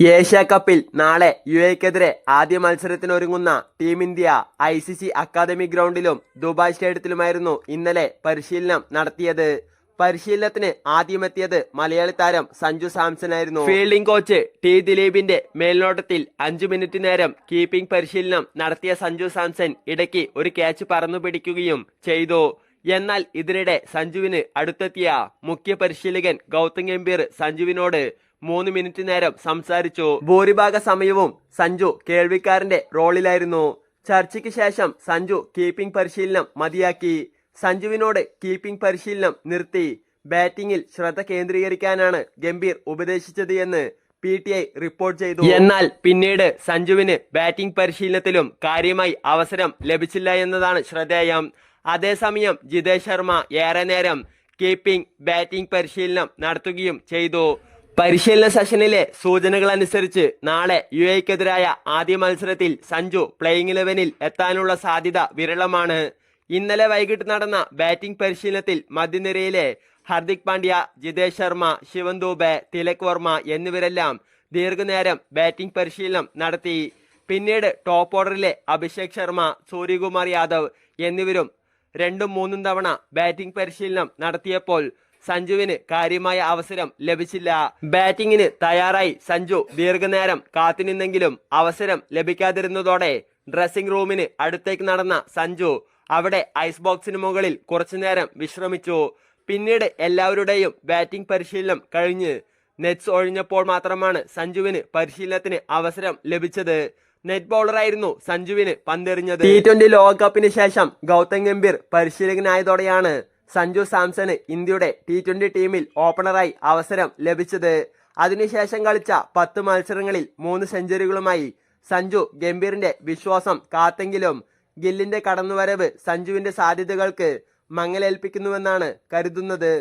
Asia കപ്പിൽ നാളെ യു എക്കെതിരെ ആദ്യ മത്സരത്തിനൊരുങ്ങുന്ന team India I C C academy ഗ്രൗണ്ടിലും Dubai സ്റ്റേഡിയത്തിലുമായിരുന്നു ഇന്നലെ പരിശീലനം നടത്തിയത്. പരിശീലനത്തിന് ആദ്യമെത്തിയത് മലയാളി താരം സഞ്ജു സാംസൺ ആയിരുന്നു ഫീൽഡിംഗ് കോച്ച് ടി ദിലീപിന്റെ മേൽനോട്ടത്തിൽ അഞ്ചു മിനിറ്റ് നേരം കീപ്പിംഗ് പരിശീലനം നടത്തിയ സഞ്ജു സാംസൺ ഇടയ്ക്ക് ഒരു ക്യാച്ച് പറന്നു പിടിക്കുകയും ചെയ്തു. എന്നാൽ ഇതിനിടെ സഞ്ജുവിന് അടുത്തെത്തിയ മുഖ്യ പരിശീലകൻ ഗൗതം ഗംഭീർ സഞ്ജുവിനോട് മൂന്ന് മിനിറ്റ് നേരം സംസാരിച്ചു. ഭൂരിഭാഗ സമയവും സഞ്ജു കേൾവിക്കാരന്റെ റോളിലായിരുന്നു. ചർച്ചയ്ക്ക് ശേഷം സഞ്ജു കീപ്പിംഗ് പരിശീലനം മതിയാക്കി. സഞ്ജുവിനോട് കീപ്പിംഗ് പരിശീലനം നിർത്തി. ബാറ്റിംഗിൽ ശ്രദ്ധ കേന്ദ്രീകരിക്കാനാണ് ഗംഭീർ ഉപദേശിച്ചത് എന്ന് പി ടി ഐ റിപ്പോർട്ട് ചെയ്തു. എന്നാൽ പിന്നീട് സഞ്ജുവിന് ബാറ്റിംഗ് പരിശീലനത്തിലും കാര്യമായി അവസരം ലഭിച്ചില്ല എന്നതാണ് ശ്രദ്ധേയം. അതേസമയം ജിതേഷ് ശർമ്മ ഏറെ നേരം കീപ്പിംഗ് ബാറ്റിംഗ് പരിശീലനം നടത്തുകയും ചെയ്തു. പരിശീലന സെഷനിലെ സൂചനകൾ അനുസരിച്ച് നാളെ യു എക്കെതിരായ ആദ്യ മത്സരത്തിൽ സഞ്ജു പ്ലേയിങ് ഇലവനിൽ എത്താനുള്ള സാധ്യത വിരളമാണ്. ഇന്നലെ വൈകിട്ട് നടന്ന ബാറ്റിംഗ് പരിശീലനത്തിൽ മധ്യനിരയിലെ ഹർദിക് പാണ്ഡ്യ ജിതേഷ് ശർമ്മ ശിവൻ ദൂബെ തിലക് വർമ്മ എന്നിവരെല്ലാം ദീർഘനേരം ബാറ്റിംഗ് പരിശീലനം നടത്തി. പിന്നീട് ടോപ്പ് ഓർഡറിലെ അഭിഷേക് ശർമ്മ സൂര്യകുമാർ യാദവ് എന്നിവരും രണ്ടും മൂന്നും തവണ ബാറ്റിംഗ് പരിശീലനം നടത്തിയപ്പോൾ സഞ്ജുവിന് കാര്യമായ അവസരം ലഭിച്ചില്ല. ബാറ്റിംഗിന് തയ്യാറായി സഞ്ജു ദീർഘനേരം കാത്തുനിന്നെങ്കിലും അവസരം ലഭിക്കാതിരുന്നതോടെ ഡ്രസ്സിംഗ് റൂമിന് അടുത്തേക്ക് നടന്ന സഞ്ജു അവിടെ ഐസ് ബോക്സിന് മുകളിൽ കുറച്ചുനേരം വിശ്രമിച്ചു. പിന്നീട് എല്ലാവരുടെയും ബാറ്റിംഗ് പരിശീലനം കഴിഞ്ഞ് നെറ്റ്സ് ഒഴിഞ്ഞപ്പോൾ മാത്രമാണ് സഞ്ജുവിന് പരിശീലനത്തിന് അവസരം ലഭിച്ചത്. നെറ്റ് ബോളറായിരുന്നു സഞ്ജുവിന് പന്തെറിഞ്ഞത്. ടി ട്വന്റി ലോകകപ്പിന് ശേഷം ഗൗതം ഗംഭീർ പരിശീലകനായതോടെയാണ് സഞ്ജു സാംസണ് ഇന്ത്യയുടെ ടി ട്വന്റി ടീമിൽ ഓപ്പണറായി അവസരം ലഭിച്ചത്. അതിനുശേഷം കളിച്ച പത്ത് മത്സരങ്ങളിൽ മൂന്ന് സെഞ്ചുറികളുമായി സഞ്ജു ഗംഭീറിന്റെ വിശ്വാസം കാത്തെങ്കിലും ഗില്ലിന്റെ കടന്നുവരവ് സഞ്ജുവിന്റെ സാധ്യതകൾക്ക് മങ്ങലേൽപ്പിക്കുന്നുവെന്നാണ് കരുതുന്നത്.